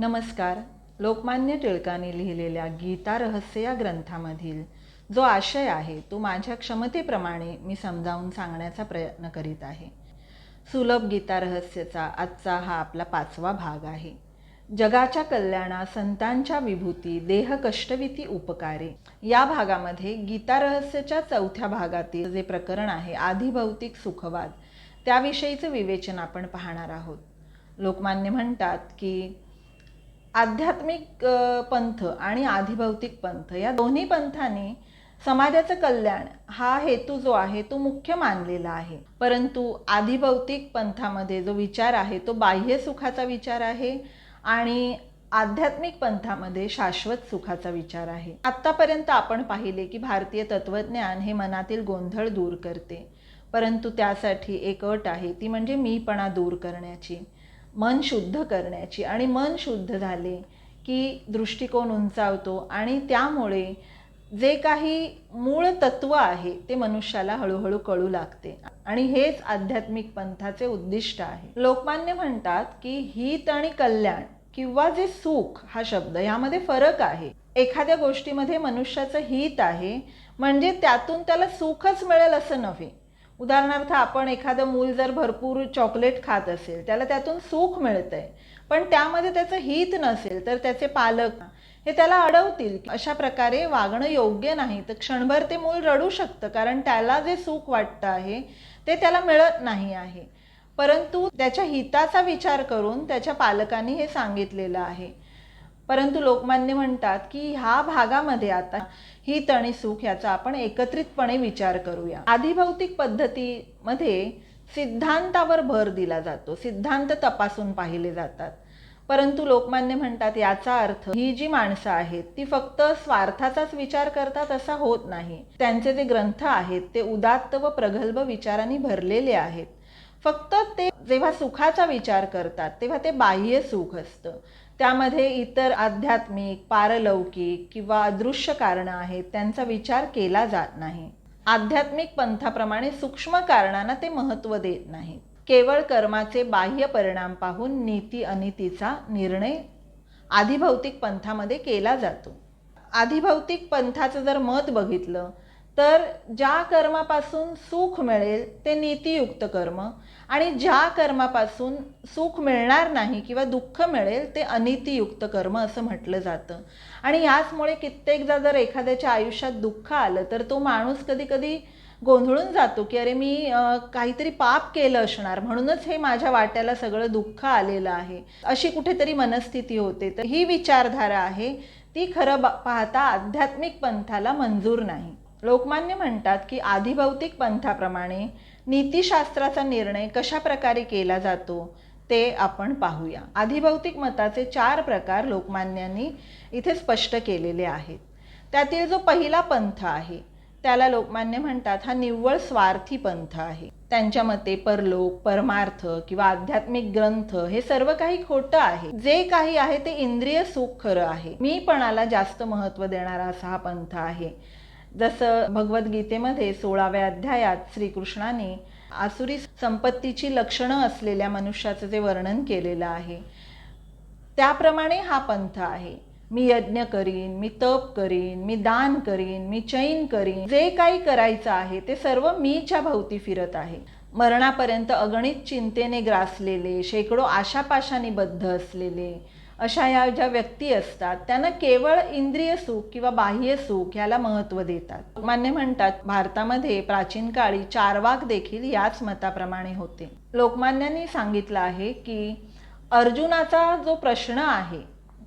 नमस्कार. लोकमान्य टिळकांनी लिहिलेल्या गीता रहस्य या ग्रंथामधील जो आशय आहे तो माझ्या क्षमतेप्रमाणे मी समजावून सांगण्याचा प्रयत्न करीत आहे. सुलभ गीता रहस्यचा आजचा हा आपला पाचवा भाग आहे. जगाच्या कल्याणा संतांच्या विभूती देह कष्टविती उपकारे. या भागामध्ये गीता रहस्यच्या चौथ्या भागातील जे प्रकरण आहे आधिभौतिक सुखवाद त्याविषयीचं विवेचन आपण पाहणार आहोत. लोकमान्य म्हणतात की आध्यात्मिक पंथ आणि आधिभौतिक पंथ या दोन्ही पंथांनी समाजाचं कल्याण हा हेतू जो आहे तो मुख्य मानलेला आहे. परंतु आधिभौतिक पंथामध्ये जो विचार आहे तो बाह्य सुखाचा विचार आहे आणि आध्यात्मिक पंथामध्ये शाश्वत सुखाचा विचार आहे. आत्तापर्यंत आपण पाहिले की भारतीय तत्वज्ञान हे मनातील गोंधळ दूर करते. परंतु त्यासाठी एक अट आहे ती म्हणजे मीपणा दूर करण्याची. मन शुद्ध करण्याची आणि मन शुद्ध झाले की दृष्टिकोन उंचावतो आणि त्यामुळे जे काही मूळ तत्व आहे ते मनुष्याला हळूहळू कळू लागते. आणि हेच आध्यात्मिक पंथाचे उद्दिष्ट आहे. लोकमान्य म्हणतात की हित आणि कल्याण किंवा जे सुख हा शब्द यामध्ये फरक आहे. एखाद्या गोष्टीमध्ये मनुष्याचं हित आहे म्हणजे त्यातून त्याला सुखच मिळेल असं नव्हे. उदाहरणार्थ आपण एखादं मूल जर भरपूर चॉकलेट खात असेल त्याला त्यातून सुख मिळतंय. पण त्यामध्ये त्याचं हित नसेल तर त्याचे पालक हे त्याला अडवतील. अशा प्रकारे वागणं योग्य नाही. तर क्षणभर ते मूल रडू शकतं कारण त्याला जे सुख वाटतं आहे ते त्याला मिळत नाही आहे. परंतु त्याच्या हिताचा विचार करून त्याच्या पालकांनी हे सांगितलेलं आहे. परंतु लोकमान्य म्हणतात की ह्या भागामध्ये आता हित आणि सुख याचा आपण एकत्रितपणे विचार करूया. आधिभौतिक पद्धतीमध्ये सिद्धांतावर भर दिला जातो. सिद्धांत तपासून पाहिले जातात. परंतु लोकमान्य म्हणतात याचा अर्थ ही जी माणसं आहेत ती फक्त स्वार्थाचाच विचार करतात असा होत नाही. त्यांचे जे ग्रंथ आहेत ते उदात्त व प्रगल्भ विचारांनी भरलेले आहेत. फक्त ते जेव्हा सुखाचा विचार करतात तेव्हा ते बाह्य सुख असतं. त्यामध्ये इतर आध्यात्मिक पारलौकिक किंवा अदृश्य कारणं आहेत त्यांचा विचार केला जात नाही. आध्यात्मिक पंथाप्रमाणे सूक्ष्म कारणांना ते महत्त्व देत नाहीत. केवळ कर्माचे बाह्य परिणाम पाहून नीती अनितीचा निर्णय आधिभौतिक पंथामध्ये केला जातो. आधिभौतिक पंथाचं जर मत बघितलं तर ज्या कर्मापासून सुख मिळेल ते नीतियुक्त कर्म आणि ज्या कर्मापासून सुख मिळणार नाही किंवा दुःख मिळेल ते अनितियुक्त कर्म असं म्हटलं जातं. आणि याचमुळे कित्येकदा जर एखाद्याच्या आयुष्यात दुःख आलं तर तो माणूस कधी कधी गोंधळून जातो की अरे मी काहीतरी पाप केलं असणार म्हणूनच हे माझ्या वाट्याला सगळं दुःख आलेलं आहे. अशी कुठेतरी मनस्थिती होते. तर ही विचारधारा आहे ती खरं पाहता आध्यात्मिक पंथाला मंजूर नाही. लोकमान्य म्हणतात की आधिभौतिक पंथाप्रमाणे नीतिशास्त्राचा निर्णय कशा प्रकारे केला जातो ते आपण पाहूया. आधिभौतिक मताचे चार प्रकार लोकमान्यांनी इथे स्पष्ट केलेले आहेत. त्यातील जो पहिला पंथ आहे त्याला लोकमान्य म्हणतात हा निव्वळ स्वार्थी पंथ आहे. त्यांच्या मते परलोक परमार्थ किंवा आध्यात्मिक ग्रंथ हे सर्व काही खोटं आहे. जे काही आहे ते इंद्रिय सुख खरं आहे. मीपणाला जास्त महत्त्व देणारा असा हा पंथ आहे. जसं भगवद्गीतेमध्ये सोळाव्या अध्यायात श्रीकृष्णाने आसुरी संपत्तीची लक्षणं असलेल्या मनुष्याचं जे वर्णन केलेलं आहे त्याप्रमाणे हा पंथ आहे. मी यज्ञ करीन मी तप करीन मी दान करीन मी चैन करीन जे काही करायचं आहे ते सर्व मीच्या भोवती फिरत आहे. मरणापर्यंत अगणित चिंतेने ग्रासलेले शेकडो आशापाशाने बद्ध असलेले अशा या ज्या व्यक्ती असतात त्यांना केवळ इंद्रिय सुख किंवा बाह्य सुख याला महत्त्व देतात. मान्य म्हणतात भारतामध्ये प्राचीन काळी चारवाक देखील याच मताप्रमाणे होते. लोकमान्यांनी सांगितलं आहे की अर्जुनाचा जो प्रश्न आहे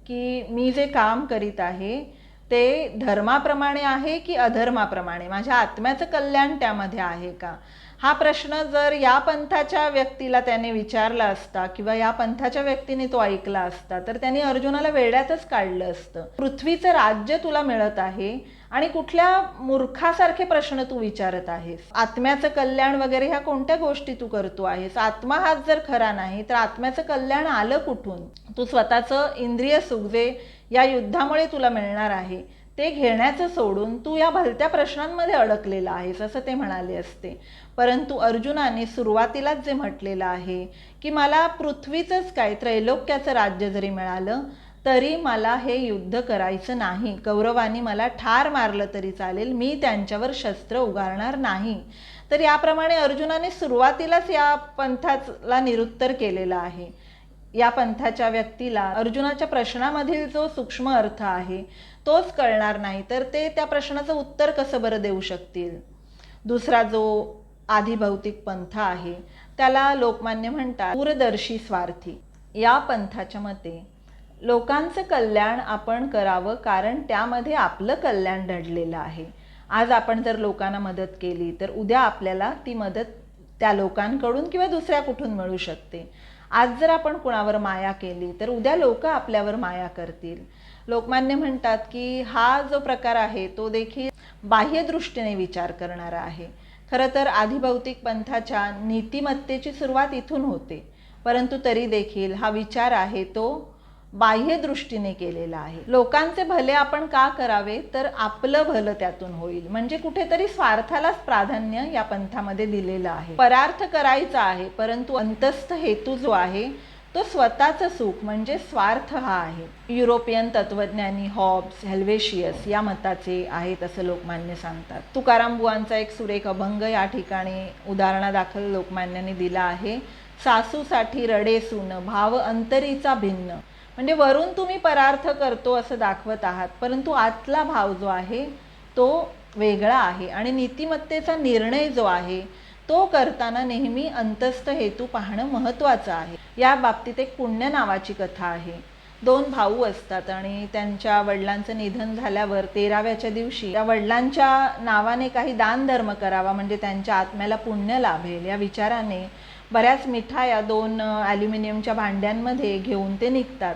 की मी जे काम करीत आहे ते धर्माप्रमाणे आहे की अधर्माप्रमाणे? माझ्या आत्म्याचं कल्याण त्यामध्ये आहे का? हा प्रश्न जर या पंथाच्या व्यक्तीला त्याने विचारला असता किंवा या पंथाच्या व्यक्तीने तो ऐकला असता तर त्याने अर्जुनाला वेड्यातच काढलं असतं. पृथ्वीचं राज्य तुला मिळत आहे आणि कुठल्या मूर्खासारखे प्रश्न तू विचारत आहेस? आत्म्याचं कल्याण वगैरे ह्या कोणत्या गोष्टी तू करतो आहेस? आत्मा हाच जर खरा नाही तर आत्म्याचं कल्याण आलं कुठून? तू स्वतःचं इंद्रिय सुख जे या युद्धामुळे तुला मिळणार आहे ते घेण्याचं सोडून तू या भलत्या प्रश्नांमध्ये अडकलेला आहेस असं ते म्हणाले असते. परंतु अर्जुनाने सुरुवातीलाच जे म्हटलेलं आहे की मला पृथ्वीचंच काय त्रैलोक्याचं राज्य जरी मिळालं तरी मला हे युद्ध करायचं नाही. कौरवानी मला ठार मारलं तरी चालेल. मी त्यांच्यावर शस्त्र उगारणार नाही. तर याप्रमाणे अर्जुनाने सुरुवातीलाच या पंथाला निरुत्तर केलेलं आहे. या पंथाच्या व्यक्तीला अर्जुनाच्या प्रश्नामधील जो सूक्ष्म अर्थ आहे तोच कळणार नाही. तर ते त्या प्रश्नाचं उत्तर कसं बरं देऊ शकतील? दुसरा जो आधिभौतिक पंथ आहे. त्याला लोकमान्य म्हणतात दूरदर्शी स्वार्थी. या पंथाच्या मते लोकांचं कल्याण आपण करावं कारण त्यामध्ये आपलं कल्याण दडलेलं आहे. आज आपण जर लोकांना मदत केली तर उद्या आपल्याला ती मदत त्या लोकांकडून किंवा दुसऱ्या कुठून मिळू शकते. आज जर आपण कुणावर माया केली तर उद्या लोक आपल्यावर माया करतील. लोकमान्य म्हणतात की हा जो प्रकार आहे तो देखील बाह्यदृष्टीने विचार करणारा आहे. खरं तर आधिभौतिक पंथाच्या नीतिमत्तेची सुरुवात इथून होते. परंतु तरी देखील हा विचार आहे तो बाह्य दृष्टीने केलेला आहे. लोकांचे भले आपण का करावे तर आपलं भलं त्यातून होईल. म्हणजे कुठेतरी स्वार्थालाच प्राधान्य या पंथामध्ये दिलेलं आहे. परार्थ करायचा आहे परंतु अंतस्थ हेतू जो आहे तो स्वतःचं सुख म्हणजे स्वार्थ हा आहे. युरोपियन तत्वज्ञानी हॉब्स हेल्वेशियस या मताचे आहेत असं लोकमान्य सांगतात. तुकाराम बुवांचा एक सुरेख अभंग या ठिकाणी उदाहरणादाखल लोकमान्याने दिला आहे. सासूसाठी रडे सून भाव अंतरीचा भिन्न. म्हणजे वरून तुम्ही परार्थ करतो असं दाखवत आहात परंतु आतला भाव जो आहे तो वेगळा आहे आणि नीतिमत्तेचा निर्णय जो आहे तो करताना नेहमी अंतस्थ हेतू पाहणं महत्त्वाचं आहे. या बाबतीत एक पुण्य नावाची कथा आहे. दोन भाऊ असतात आणि त्यांच्या वडिलांचं निधन झाल्यावर तेराव्याच्या दिवशी त्या वडिलांच्या नावाने काही दानधर्म करावा म्हणजे त्यांच्या आत्म्याला पुण्य लाभेल या विचाराने बऱ्याच मिठाया दोन ॲल्युमिनियमच्या भांड्यांमध्ये घेऊन ते निघतात.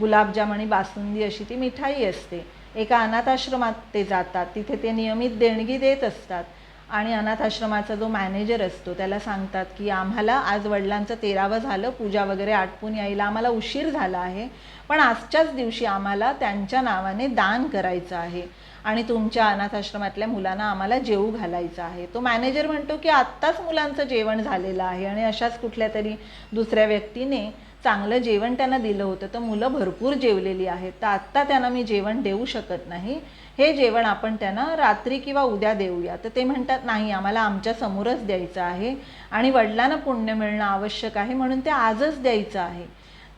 गुलाबजाम आणि बासुंदी अशी ती मिठाई असते. एका अनाथाश्रमात ते जातात. तिथे ते नियमित देणगी देत असतात. आणि अनाथाश्रमाचा जो मॅनेजर असतो त्याला सांगतात की आम्हाला आज वडिलांचं तेरावं झालं पूजा वगैरे आटपून यायला आम्हाला उशीर झाला आहे पण आजच्याच दिवशी आम्हाला त्यांच्या नावाने दान करायचं आहे आणि तुमच्या अनाथाश्रमातल्या मुलांना आम्हाला जेवू घालायचं आहे. तो मॅनेजर म्हणतो की आत्ताच मुलांचं जेवण झालेलं आहे आणि अशाच कुठल्या तरी दुसऱ्या व्यक्तीने चांगलं जेवण त्यांना दिलं होतं तर मुलं भरपूर जेवलेली आहेत तर आत्ता त्यांना मी जेवण देऊ शकत नाही. हे जेवण आपण त्यांना रात्री किंवा उद्या देऊया. तर ते म्हणतात नाही आम्हाला आमच्या समोरच द्यायचं आहे आणि वडिलांना पुण्य मिळणं आवश्यक आहे म्हणून ते आजच द्यायचं आहे.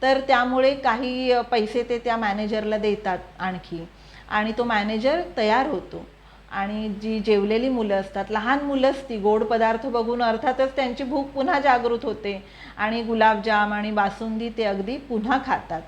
तर त्यामुळे काही पैसे ते त्या मॅनेजरला देतात आणखी आणि तो मॅनेजर तयार होतो. आणि जी जेवलेली मुलं असतात लहान मुलंच ती गोड पदार्थ बघून अर्थातच त्यांची भूक पुन्हा जागृत होते आणि गुलाबजाम आणि बासुंदी ते अगदी पुन्हा खातात.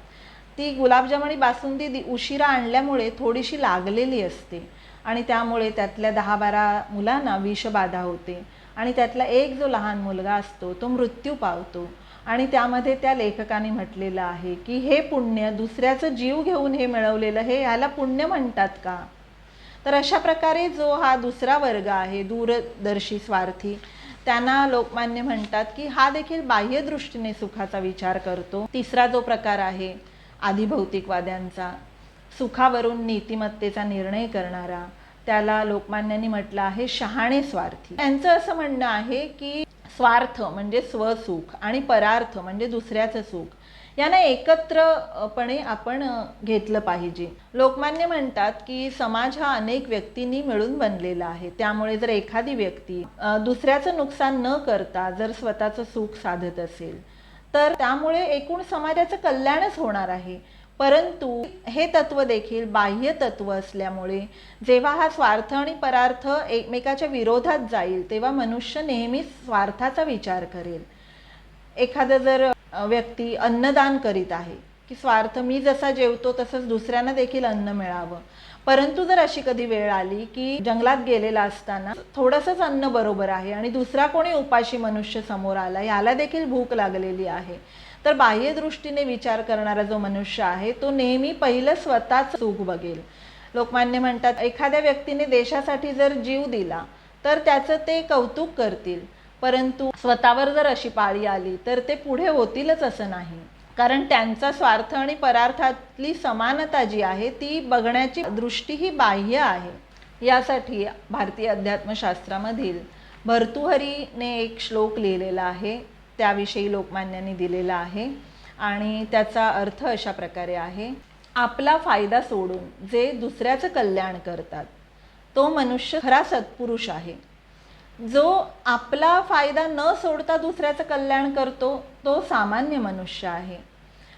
ती गुलाबजाम आणि बासुंदी उशिरा आणल्यामुळे थोडीशी लागलेली असते. आणि त्यामुळे त्यातल्या दहा बारा मुलांना विषबाधा होते. आणि त्यातला एक जो लहान मुलगा असतो तो मृत्यू पावतो. आणि त्यामध्ये त्या लेखकाने म्हटलेलं आहे की हे पुण्य दुसऱ्याचं जीव घेऊन हे मिळवलेलं हे ह्याला पुण्य म्हणतात का? तर अशा प्रकारे जो हा दुसरा वर्ग आहे दूरदर्शी स्वार्थी त्यांना लोकमान्य म्हणतात की हा देखील बाह्यदृष्टीने सुखाचा विचार करतो. तिसरा जो प्रकार आहे आधिभौतिकवाद्यांचा सुखावरून नीतिमत्तेचा निर्णय करणारा त्याला लोकमान्यांनी म्हटलं आहे शहाणे स्वार्थी. त्यांचं असं म्हणणं आहे की स्वार्थ म्हणजे स्वसुख आणि परार्थ म्हणजे दुसऱ्याचं सुख. यांना एकत्रपणे आपण घेतलं पाहिजे. लोकमान्य म्हणतात की समाज हा अनेक व्यक्तींनी मिळून बनलेला आहे. त्यामुळे जर एखादी व्यक्ती दुसऱ्याचं नुकसान न करता जर स्वतःचं सुख साधत असेल तर त्यामुळे एकूण समाजाचं कल्याणच होणार आहे. परंतु हे तत्व देखील बाह्य तत्व असल्यामुळे जेव्हा हा स्वार्थ आणि परार्थ एकमेकाच्या विरोधात जाईल तेव्हा मनुष्य नेहमीच स्वार्थाचा विचार करेल. एखादं जर व्यक्ती अन्नदान करीत आहे की स्वार्थ मी जसा जेवतो तसंच दुसऱ्यांना देखील अन्न मिळावं. परंतु जर अशी कधी वेळ आली की जंगलात गेलेला असताना थोडंसंच अन्न बरोबर आहे आणि दुसरा कोणी उपाशी मनुष्य समोर आला याला देखील भूक लागलेली आहे. तर बाह्य दृष्टीने विचार करणारा जो मनुष्य आहे तो नेहमी पहिलं स्वतःच सुख बघेल. लोकमान्य म्हणतात एखाद्या व्यक्तीने देशासाठी जर जीव दिला तर त्याचं ते कौतुक करतील. परंतु स्वतःवर जर अशी पाळी आली तर ते पुढे होतीलच असं नाही. कारण त्यांचा स्वार्थ आणि परार्थातली समानता जी आहे ती बघण्याची दृष्टी ही बाह्य आहे. यासाठी भारतीय अध्यात्मशास्त्रामधील भर्तुहरीने एक श्लोक लिहिलेला आहे. त्याविषयी लोकमान्यांनी दिलेला आहे आणि त्याचा अर्थ अशा प्रकारे आहे. आपला फायदा सोडून जे दुसऱ्याचं कल्याण करतात तो मनुष्य खरा सत्पुरुष आहे. जो आपला फायदा न सोडता दुसऱ्याचं कल्याण करतो तो सामान्य मनुष्य आहे.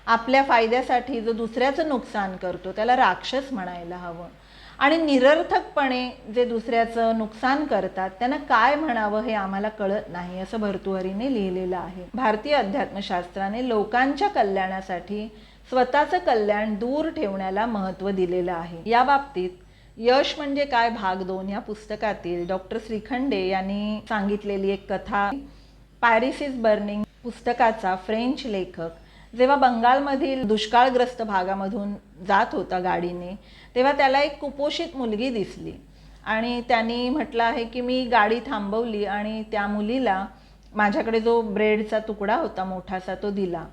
आपल्या फायद्यासाठी जो दुसऱ्याचं नुकसान करतो त्याला राक्षस म्हणायला हवं. आणि निरर्थकपणे जे दुसऱ्याचं नुकसान करतात त्यांना काय म्हणावं हे आम्हाला कळत नाही असं भर्तुहरीने लिहिलेलं आहे. भारतीय अध्यात्मशास्त्राने लोकांच्या कल्याणासाठी स्वतःचं कल्याण दूर ठेवण्याला महत्त्व दिलेलं आहे. या बाबतीत यश म्हणजे काय भाग दोन या पुस्तकातील? डॉक्टर श्रीखंडे यांनी सांगितलेली एक कथा पॅरिस इज बर्निंग पुस्तकाचा फ्रेंच लेखक. जेव्हा बंगालमधील दुष्काळग्रस्त भागामधून जात होता गाडीने तेव्हा त्याला एक कुपोषित मुलगी दिसली. आणि त्यांनी म्हटलं आहे की मी गाडी थांबवली आणि त्या मुलीला माझ्याकडे जो ब्रेडचा तुकडा होता मोठासा तो दिला.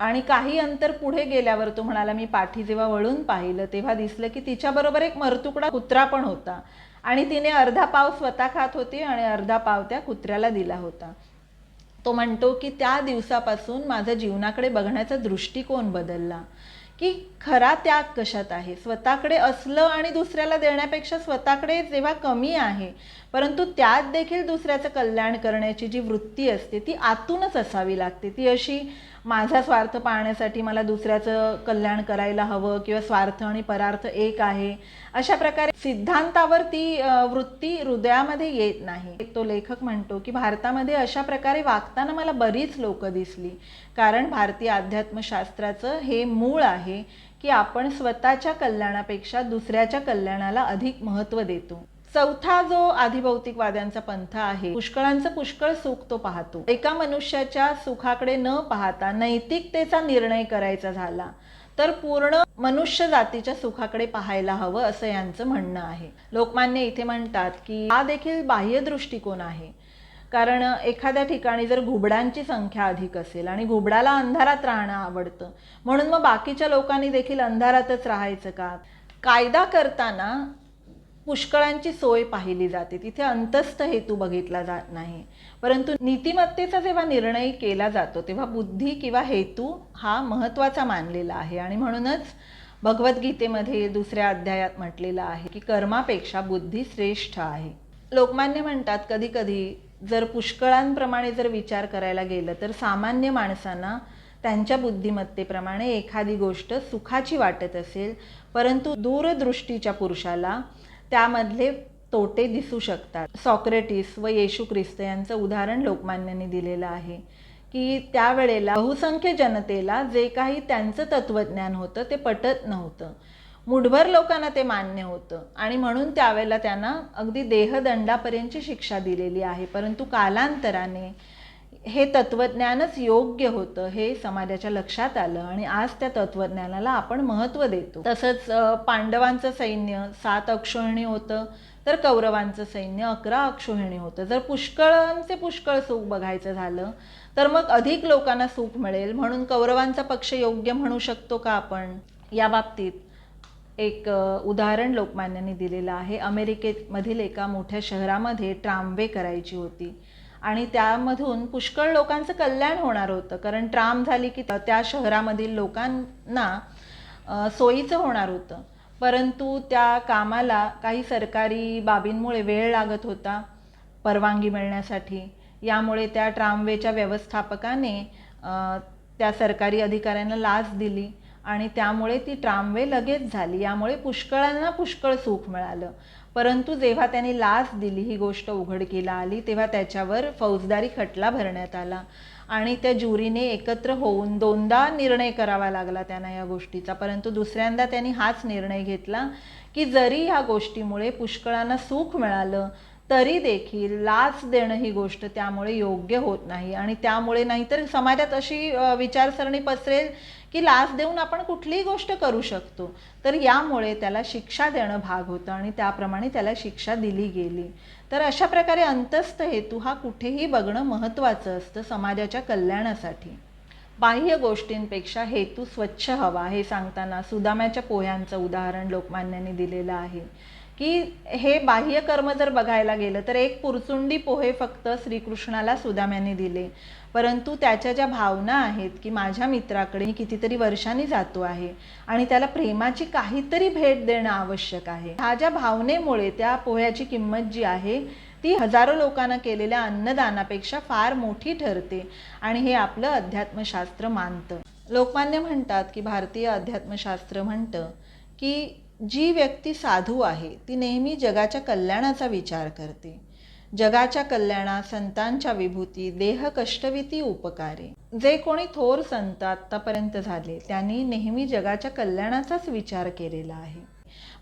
आणि काही अंतर पुढे गेल्यावर तो म्हणाला मी पाठी जेव्हा वळून पाहिलं तेव्हा दिसलं की तिच्याबरोबर एक मरतुकडा कुत्रा पण होता. आणि तिने अर्धा पाव स्वतः खात होती आणि अर्धा पाव त्या कुत्र्याला दिला होता. तो म्हणतो की त्या दिवसापासून माझं जीवनाकडे बघण्याचा दृष्टिकोन बदलला. की खरा त्याग कशात आहे? स्वतःकडे असलं आणि दुसऱ्याला देण्यापेक्षा स्वतःकडे जेव्हा कमी आहे परंतु त्यात देखील दुसऱ्याचं कल्याण करण्याची जी वृत्ती असते ती आतूनच असावी लागते. ती अशी माझा स्वार्थ पाहण्यासाठी मला दुसऱ्याचं कल्याण करायला हवं किंवा स्वार्थ आणि परार्थ एक आहे अशा प्रकारे सिद्धांतावर ती वृत्ती हृदयामध्ये येत नाही. तो लेखक म्हणतो की भारतामध्ये अशा प्रकारे वागताना मला बरीच लोक दिसली कारण भारतीय अध्यात्मशास्त्राचं हे मूळ आहे की आपण स्वतःच्या कल्याणापेक्षा दुसऱ्याच्या कल्याणाला अधिक महत्त्व देतो. चौथा जो आधिभौतिकवाद्यांचा पंथ आहे पुष्कळांचं पुष्कळ सुख तो पाहतो. एका मनुष्याच्या सुखाकडे न पाहता नैतिकतेचा निर्णय करायचा झाला तर पूर्ण मनुष्य जातीच्या सुखाकडे पाहायला हवं असं यांचं म्हणणं आहे. लोकमान्य इथे म्हणतात की हा देखील बाह्य दृष्टिकोन आहे. कारण एखाद्या ठिकाणी जर घुबडांची संख्या अधिक असेल आणि घुबडाला अंधारात राहणं आवडतं म्हणून मग बाकीच्या लोकांनी देखील अंधारातच राहायचं का? कायदा करताना पुष्कळांची सोय पाहिली जाते. तिथे अंतस्थ हेतू बघितला जात नाही. परंतु नीतिमत्तेचा जेव्हा निर्णय केला जातो तेव्हा बुद्धी किंवा हेतू हा महत्त्वाचा मानलेला आहे. आणि म्हणूनच भगवद्गीतेमध्ये दुसऱ्या अध्यायात म्हटलेलं आहे की कर्मापेक्षा बुद्धी श्रेष्ठ आहे. लोकमान्य म्हणतात कधी कधी जर पुष्कळांप्रमाणे जर विचार करायला गेलं तर सामान्य माणसांना त्यांच्या बुद्धिमत्तेप्रमाणे एखादी गोष्ट सुखाची वाटत असेल परंतु दूरदृष्टीच्या पुरुषाला त्यामधले तोटे दिसू शकतात. सॉक्रेटिस व येशू ख्रिस्त यांचं उदाहरण लोकमान्यांनी दिलेलं आहे की त्यावेळेला बहुसंख्य जनतेला जे काही त्यांचं तत्त्वज्ञान होतं ते पटत नव्हतं. मुठभर लोकांना ते मान्य होतं. आणि म्हणून त्यावेळेला त्यांना अगदी देहदंडापर्यंतची शिक्षा दिलेली आहे. परंतु कालांतराने हे तत्त्वज्ञानच योग्य होतं हे समाजाच्या लक्षात आलं. आणि आज त्या तत्त्वज्ञानाला आपण महत्त्व देतो. तसंच पांडवांचं सैन्य सात अक्षोहिणी होतं तर कौरवांचं सैन्य अकरा अक्षोहिणी होतं. जर पुष्कळांचे पुष्कळ सुख बघायचं झालं तर मग अधिक लोकांना सुख मिळेल. म्हणून कौरवांचा पक्ष योग्य म्हणू शकतो का आपण? या बाबतीत एक उदाहरण लोकमान्यांनी दिलेलं आहे. अमेरिकेमधील एका मोठ्या शहरामध्ये ट्रामवे करायची होती. आणि त्यामधून पुष्कळ लोकांचं कल्याण होणार होतं. कारण ट्राम झाली की त्या शहरामधील लोकांना सोयीचं होणार होतं. परंतु त्या कामाला काही सरकारी बाबींमुळे वेळ लागत होता परवानगी मिळण्यासाठी. यामुळे त्या ट्रामवेच्या व्यवस्थापकाने त्या सरकारी अधिकाऱ्यांना लाच दिली. आणि त्यामुळे ती ट्रामवे लगेच झाली. यामुळे पुष्कळांना पुष्कळ सुख मिळालं. परंतु जेव्हा त्यांनी लाच दिली ही गोष्ट उघडकीला आली तेव्हा त्याच्यावर फौजदारी खटला भरण्यात आला. आणि त्या ज्युरीने एकत्र होऊन दोनदा निर्णय करावा लागला त्यांना या गोष्टीचा. परंतु दुसऱ्यांदा त्यांनी हाच निर्णय घेतला की जरी ह्या गोष्टीमुळे पुष्कळांना सुख मिळालं तरी देखील लाच देणं ही गोष्ट त्यामुळे योग्य होत नाही. आणि त्यामुळे नाहीतर समाजात अशी विचारसरणी पसरेल की लाच देऊन आपण कुठलीही गोष्ट करू शकतो. तर यामुळे त्याला शिक्षा देणं भाग होतं आणि त्याप्रमाणे त्याला शिक्षा दिली गेली. तर अशा प्रकारे अंतस्थ हेतू हा कुठेही बघणं महत्त्वाचं असतं समाजाच्या कल्याणासाठी. बाह्य गोष्टींपेक्षा हेतू स्वच्छ हवा हे सांगताना सुदाम्याच्या पोह्यांचं उदाहरण लोकमान्यांनी दिलेलं आहे. की हे बाह्य कर्म जर बघायला गेलं तर एक पुरचुंडी पोहे फक्त श्रीकृष्णाला सुदाम्याने दिले. परंतु त्याच्या ज्या भावना आहेत की माझ्या मित्राकडे मी कितीतरी वर्षांनी जातो आहे आणि त्याला प्रेमाची काहीतरी भेट देणं आवश्यक आहे ह्या ज्या भावनेमुळे त्या पोह्याची किंमत जी आहे ती हजारो लोकांना केलेल्या अन्नदानापेक्षा फार मोठी ठरते आणि हे आपलं अध्यात्मशास्त्र मानतं. लोकमान्य म्हणतात की भारतीय अध्यात्मशास्त्र म्हणतं की जी व्यक्ती साधू आहे ती नेहमी जगाच्या कल्याणाचा विचार करते. जगाच्या कल्याणा संतांच्या विभूती देह कष्टविती उपकारे. जे कोणी थोर संत आत्तापर्यंत झाले त्यांनी नेहमी जगाच्या कल्याणाचाच विचार केलेला आहे.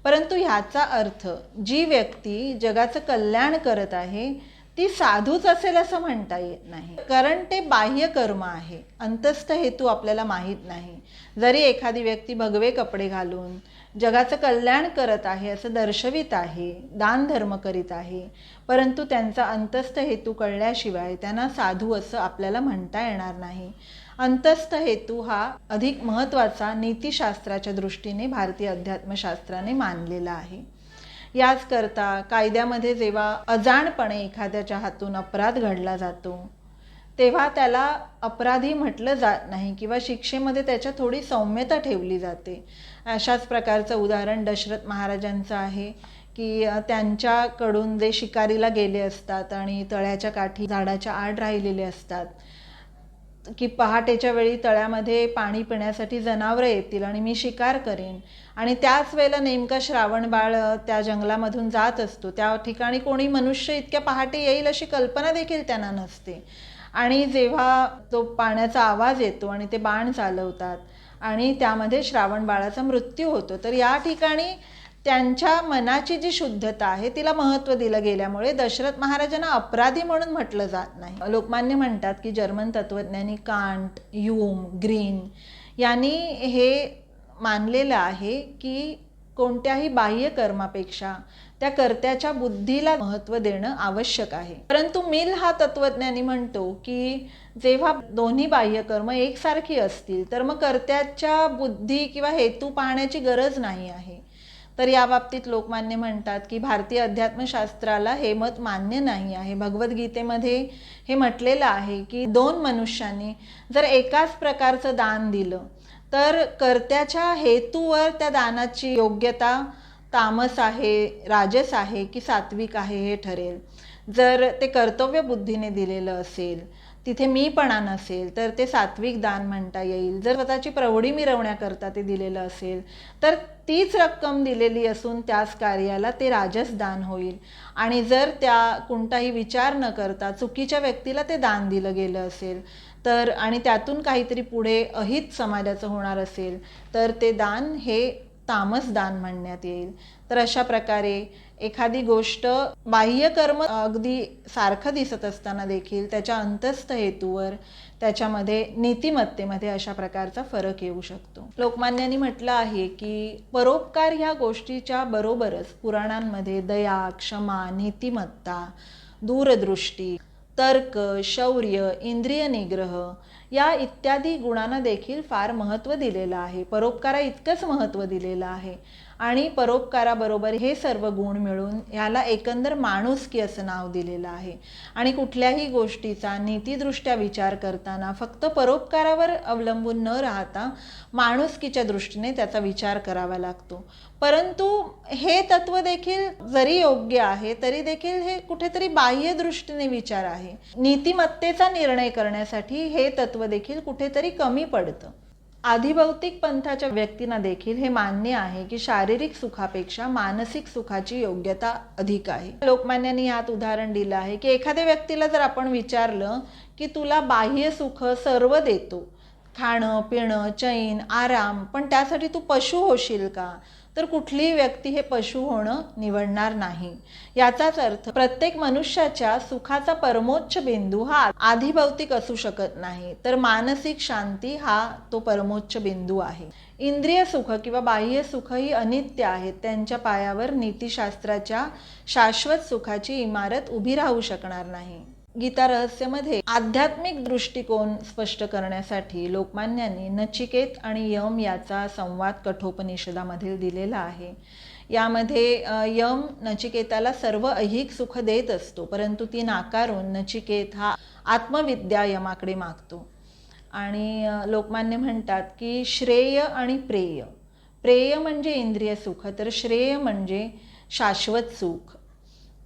परंतु ह्याचा अर्थ जी व्यक्ती जगाचं कल्याण करत आहे ती साधूच असेल असं म्हणता येत नाही. कारण ते बाह्य कर्म आहे. अंतस्थ हेतू आपल्याला माहीत नाही. जरी एखादी व्यक्ती भगवे कपडे घालून जगाचं कल्याण करत आहे असं दर्शवित आहे दान धर्म करीत आहे. परंतु त्यांचा अंतस्थ हेतू कळल्याशिवाय त्यांना साधू असं आपल्याला म्हणता येणार नाही. अंतस्थ हेतू हा अधिक महत्त्वाचा नीतिशास्त्राच्या दृष्टीने भारतीय अध्यात्मशास्त्राने मानलेला आहे. याचकरता कायद्यामध्ये जेव्हा अजाणपणे एखाद्याच्या हातून अपराध घडला जातो तेव्हा त्याला अपराधी म्हटलं जात नाही किंवा शिक्षेमध्ये त्याच्या थोडी सौम्यता ठेवली जाते. अशाच प्रकारचं उदाहरण दशरथ महाराजांचं आहे की त्यांच्याकडून जे शिकारीला गेले असतात आणि तळ्याच्या काठी झाडाच्या आड राहिलेले असतात की पहाटेच्या वेळी तळ्यामध्ये पाणी पिण्यासाठी जनावरं येतील आणि मी शिकार करेन. आणि त्याच वेळेला नेमका श्रावण बाळ त्या जंगलामधून जात असतो. त्या ठिकाणी कोणी मनुष्य इतक्या पहाटे येईल अशी कल्पना देखील त्यांना नसते. आणि जेव्हा तो पाण्याचा आवाज येतो आणि ते बाण चालवतात आणि त्यामध्ये श्रावण बाळाचा मृत्यू होतो तर या ठिकाणी त्यांच्या मनाची जी शुद्धता आहे तिला महत्त्व दिलं गेल्यामुळे दशरथ महाराजांना अपराधी म्हणून म्हटलं जात नाही. लोकमान्य म्हणतात की जर्मन तत्त्वज्ञानी कांट यूम ग्रीन यांनी हे मानलेलं आहे की कोणत्याही बाह्य कर्मापेक्षा त्या कर्त्याच्या बुद्धीला महत्त्व देणं आवश्यक आहे. परंतु मिल हा तत्वज्ञानी म्हणतो की जेव्हा दोन्ही बाह्यकर्म एकसारखी असतील तर मग कर्त्याच्या बुद्धी किंवा हेतू पाहण्याची गरज नाही आहे. तर या बाबतीत लोकमान्य म्हणतात की भारतीय अध्यात्मशास्त्राला हे मत मान्य नाही आहे. भगवद्गीतेमध्ये हे म्हटलेलं आहे की दोन मनुष्यांनी जर एकाच प्रकारचं दान दिलं तर कर्त्याच्या हेतूवर त्या दानाची योग्यता तामस आहे राजस आहे की सात्विक आहे हे ठरेल. जर ते कर्तव्य बुद्धीने दिलेलं असेल तिथे मीपणा नसेल तर ते सात्विक दान म्हणता येईल. जर स्वतःची प्रौढी मिरवण्याकरता ते दिलेलं असेल तर तीच रक्कम दिलेली असून त्याच कार्याला ते राजस दान होईल. आणि जर त्या कोणताही विचार न करता चुकीच्या व्यक्तीला ते दान दिलं गेलं असेल तर आणि त्यातून काहीतरी पुढे अहित समाजाचं होणार असेल तर ते दान हे तामस दान म्हणण्यात येईल. तर अशा प्रकारे एखादी गोष्ट बाह्य कर्म अगदी सारखं दिसत असताना देखील त्याच्या अंतस्थ हेतूवर त्याच्यामध्ये नीतिमत्तेमध्ये अशा प्रकारचा फरक येऊ शकतो. लोकमान्यांनी म्हटलं आहे की परोपकार ह्या गोष्टीच्या बरोबरच पुराणांमध्ये दया क्षमा नीतिमत्ता दूरदृष्टी तर्क शौर्य इंद्रिय निग्रह या इत्यादी गुणांना देखील फार महत्त्व दिलेलं आहे. परोपकारा इतकंच महत्त्व दिलेलं आहे. आणि परोपकाराबरोबर हे सर्व गुण मिळून ह्याला एकंदर माणुसकी असं नाव दिलेलं आहे. आणि कुठल्याही गोष्टीचा नीतिदृष्ट्या विचार करताना फक्त परोपकारावर अवलंबून न राहता माणुसकीच्या दृष्टीने त्याचा विचार करावा लागतो. परंतु हे तत्व देखील जरी योग्य आहे तरी देखील हे कुठेतरी बाह्य दृष्टीने विचार आहे. नीतिमत्तेचा निर्णय करण्यासाठी हे तत्व देखील कुठेतरी कमी पडतं. आधिभौतिक पंथाच्या व्यक्तींना देखील हे मान्य आहे की शारीरिक सुखापेक्षा मानसिक सुखाची योग्यता अधिक आहे. लोकमान्यांनी यात उदाहरण दिलं आहे की एखाद्या व्यक्तीला जर आपण विचारलं की तुला बाह्य सुख सर्व देतो खाणं पिणं चैन आराम पण त्यासाठी तू पशु होशील का? तर कुठलीही व्यक्ती हे पशु होणं निवडणार नाही. याचाच अर्थ प्रत्येक मनुष्याच्या सुखाचा परमोच्च बिंदू हा आधिभौतिक असू शकत नाही. तर मानसिक शांती हा तो परमोच्च बिंदू आहे. इंद्रिय सुख किंवा बाह्य सुख ही अनित्य आहेत. त्यांच्या पायावर नीतिशास्त्राच्या शाश्वत सुखाची इमारत उभी राहू शकणार नाही. गीता रहस्यमध्ये आध्यात्मिक दृष्टिकोन स्पष्ट करण्यासाठी लोकमान्यांनी नचिकेत आणि यम याचा संवाद कठोपनिषदामधील दिलेला आहे. यामध्ये यम नचिकेताला सर्व ऐहिक सुख देत असतो परंतु ती नाकारून नचिकेत हा आत्मविद्या यमाकडे मागतो. आणि लोकमान्य म्हणतात की श्रेय आणि प्रेय. प्रेय म्हणजे इंद्रिय सुख तर श्रेय म्हणजे शाश्वत सुख.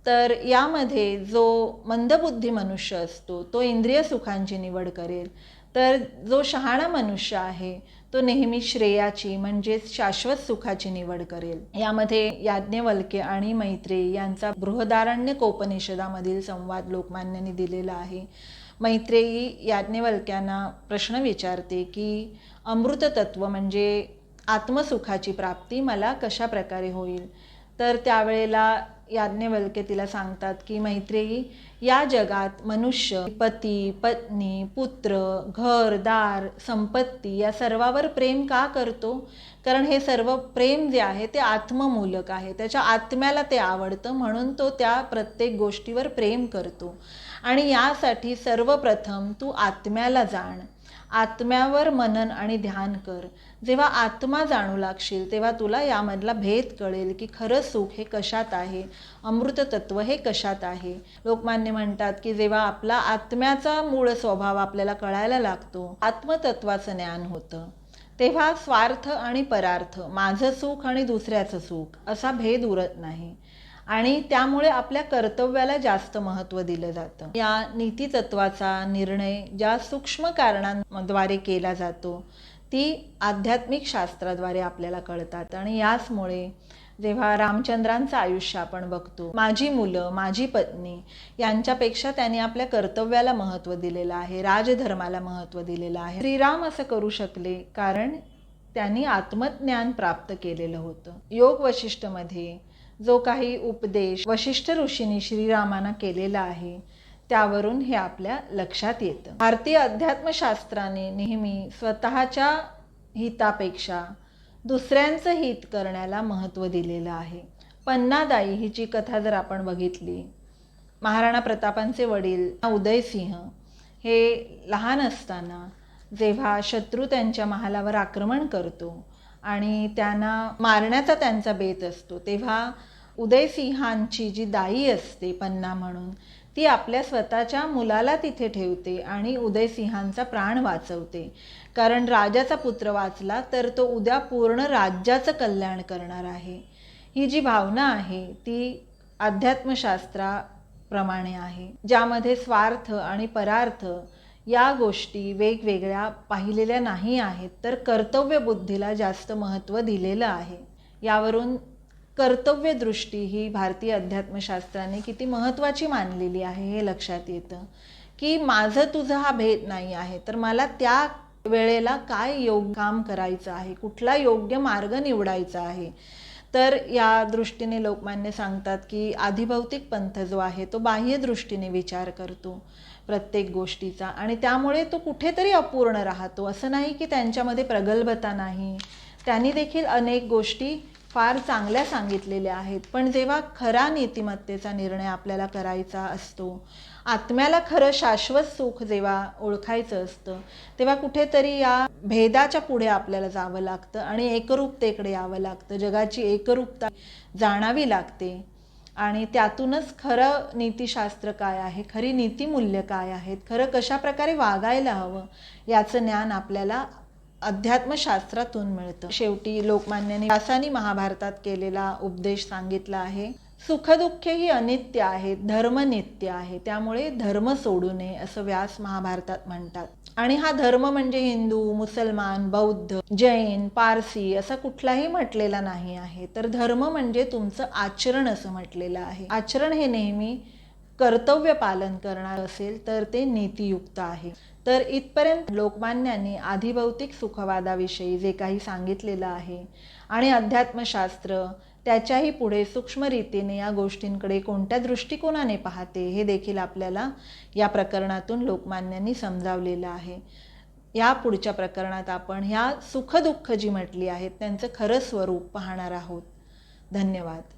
तर यामध्ये जो मंदबुद्धी मनुष्य असतो तो इंद्रिय सुखांची निवड करेल. तर जो शहाणा मनुष्य आहे तो नेहमी श्रेयाची म्हणजेच शाश्वत सुखाची निवड करेल. यामध्ये याज्ञवल्के आणि मैत्रेयी यांचा बृहदारण्य कोपनिषदामधील संवाद लोकमान्यांनी दिलेला आहे. मैत्रेयी याज्ञवल्क्यांना प्रश्न विचारते की अमृततत्व म्हणजे आत्मसुखाची प्राप्ती मला कशा प्रकारे होईल? तर त्यावेळेला याज्ञवल्के तिला सांगतात की मैत्रेयी या जगात मनुष्य पती पत्नी पुत्र घर दार संपत्ती या सर्वावर प्रेम का करतो? कारण हे सर्व प्रेम जे आहे ते आत्ममूलक आहे. त्याच्या आत्म्याला ते आवडतं म्हणून तो त्या प्रत्येक गोष्टीवर प्रेम करतो. आणि यासाठी सर्वप्रथम तू आत्म्याला जाण. आत्म्यावर मनन आणि ध्यान कर. जेव्हा आत्मा जाणू लागशील तेव्हा तुला यामधला भेद कळेल की खरं सुख हे कशात आहे? अमृत तत्व हे कशात आहे? लोकमान्य म्हणतात की जेव्हा आपला आत्म्याचा मूळ स्वभाव आपल्याला कळायला लागतो आत्मतत्वाचं ज्ञान होतं. तेव्हा स्वार्थ आणि परार्थ माझं सुख आणि दुसऱ्याचं सुख असा भेद उरत नाही. आणि त्यामुळे आपल्या कर्तव्याला जास्त महत्त्व दिलं जातं. या नीतितत्वाचा निर्णय ज्या सूक्ष्म कारणांद्वारे केला जातो ती आध्यात्मिक शास्त्राद्वारे आपल्याला कळतात. आणि याचमुळे जेव्हा रामचंद्रांचं आयुष्य आपण बघतो माझी मुलं माझी पत्नी यांच्यापेक्षा त्यांनी आपल्या कर्तव्याला महत्त्व दिलेलं आहे राजधर्माला महत्त्व दिलेलं आहे. श्रीराम असं करू शकले कारण त्यांनी आत्मज्ञान प्राप्त केलेलं होतं. योग वशिष्ठमध्ये जो काही उपदेश वशिष्ठ ऋषींनी श्रीरामांना केलेला आहे त्यावरून हे आपल्या लक्षात येतं. भारतीय अध्यात्मशास्त्राने नेहमी स्वतःच्या हितापेक्षा दुसऱ्यांचं हित करण्याला महत्त्व दिलेलं आहे. पन्नादाई हिची कथा जर आपण बघितली महाराणा प्रतापांचे वडील उदयसिंह हे लहान असताना जेव्हा शत्रू त्यांच्या महालावर आक्रमण करतो आणि त्यांना मारण्याचा त्यांचा बेत असतो. तेव्हा उदयसिंहांची जी दाई असते पन्ना म्हणून ती आपल्या स्वतःच्या मुलाला तिथे ठेवते आणि उदयसिंहांचा प्राण वाचवते. कारण राजाचा पुत्र वाचला तर तो उद्या पूर्ण राज्याचं कल्याण करणार आहे. ही जी भावना आहे ती अध्यात्मशास्त्राप्रमाणे आहे ज्यामध्ये स्वार्थ आणि परार्थ या गोष्टी वेगवेगळ्या पाहिलेल्या नाही आहेत तर कर्तव्यबुद्धीला जास्त महत्त्व दिलेलं आहे. यावरून कर्तव्यदृष्टी ही भारतीय अध्यात्मशास्त्राने किती महत्त्वाची मानलेली आहे हे लक्षात येतं. की माझं तुझं हा भेद नाही आहे तर मला त्या वेळेला काय योग काम करायचं आहे कुठला योग्य मार्ग निवडायचा आहे. तर या दृष्टीने लोकमान्य सांगतात की आधिभौतिक पंथ जो आहे तो बाह्य दृष्टीने विचार करतो. प्रत्येक गोष्टीचा. आणि त्यामुळे तो कुठेतरी अपूर्ण राहतो. असं नाही की त्यांच्यामध्ये प्रगल्भता नाही. त्यांनी देखील अनेक गोष्टी फार चांगल्या सांगितलेल्या आहेत. पण जेव्हा खरा नीतिमत्तेचा निर्णय आपल्याला करायचा असतो आत्म्याला खरं शाश्वत सुख जेव्हा ओळखायचं असतं तेव्हा कुठेतरी या भेदाच्या पुढे आपल्याला जावं लागतं आणि एकरूपतेकडे यावं लागतं. जगाची एकरूपता जाणावी लागते. आणि त्यातूनच खरं नीतिशास्त्र काय आहे खरी नीतिमूल्य काय आहेत खरं कशा प्रकारे वागायला हवं याचं ज्ञान आपल्याला अध्यात्मशास्त्रातून मिळतं. शेवटी लोकमान्याने व्यासानी महाभारतात केलेला उपदेश सांगितला आहे सुखदुःखे ही अनित्य आहेत धर्म नित्य आहे त्यामुळे धर्म सोडू नये असं व्यास महाभारतात म्हणतात. आणि हा धर्म म्हणजे हिंदू मुसलमान बौद्ध जैन पारसी असा कुठलाही म्हटलेला नाही आहे. तर धर्म म्हणजे तुमचं आचरण असं म्हटलेलं आहे. आचरण हे नेहमी कर्तव्य पालन करणार असेल तर ते नीतियुक्त आहे. तर इथपर्यंत लोकमान्यांनी आधिभौतिक सुखवादाविषयी जे काही सांगितलेलं आहे आणि अध्यात्मशास्त्र त्याच्याही पुढे सूक्ष्म रीतीने या गोष्टींकडे कोणत्या दृष्टिकोनाने पाहते हे देखील आपल्याला या प्रकरणातून लोकमान्यांनी समजावलेलं आहे. या पुढच्या प्रकरणात आपण ह्या सुखदुःख जी म्हटली आहेत त्यांचं खरं स्वरूप पाहणार आहोत. धन्यवाद.